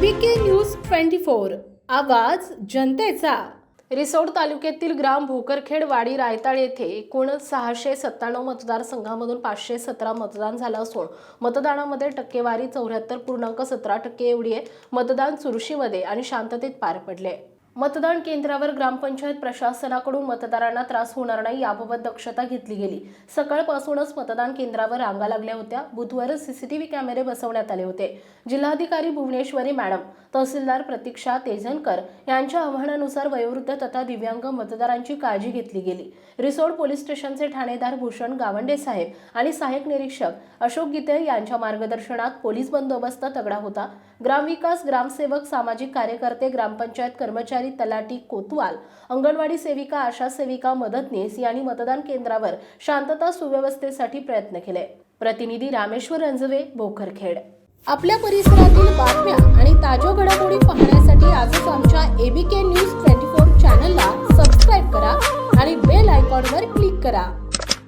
B K news twenty four आवाज जनतेचा. रिसोड तालुक्यातील ग्राम भोकरखेड वाडी रायताळ येथे एकूण सहाशे सत्त्याण्णव मतदारसंघामधून पाचशे सतरा मतदान झालं असून मतदानामध्ये टक्केवारी चौऱ्याहत्तर पूर्णांक सतरा टक्के एवढी मतदान चुरशीमध्ये आणि शांततेत पार पडले. मतदान केंद्रावर ग्रामपंचायत प्रशासनाकडून मतदारांना त्रास होणार नाही याबाबत दक्षता घेतली गेली. सकाळपासूनच मतदान केंद्रावर रांगा लागल्या होत्या. बुधवारच सीसीटीव्ही कॅमेरे बसवण्यात आले होते. जिल्हाधिकारी भुवनेश्वरी मॅडम तहसीलदार प्रतीक्षा तेजनकर यांच्या आव्हानानुसार वयोवृद्ध तथा दिव्यांग मतदारांची काळजी घेतली गेली. रिसोड पोलीस स्टेशनचे ठाणेदार भूषण गावंडे साहेब आणि सहाय्यक निरीक्षक अशोक गीते यांच्या मार्गदर्शनात पोलीस बंदोबस्त तगडा होता. ग्रामविकास ग्रामसेवक सामाजिक कार्यकर्ते ग्रामपंचायत कर्मचारी तलाठी कोतवाल अंगणवाडी सेविका आशा सेविका मदतनीस यांनी मतदान केंद्रावर शांतता सुव्यवस्थेसाठी प्रयत्न केले. प्रतिनिधी रामेश्वर रंजवे भोकरखेड. आपल्या परिसरातील बातम्या आणि ताज्या घडामोडी पाहण्यासाठी आजच आमच्या एबीके न्यूज ट्वेंटी फोर चॅनलला सबस्क्राईब करा आणि बेल आयकॉनवर क्लिक करा.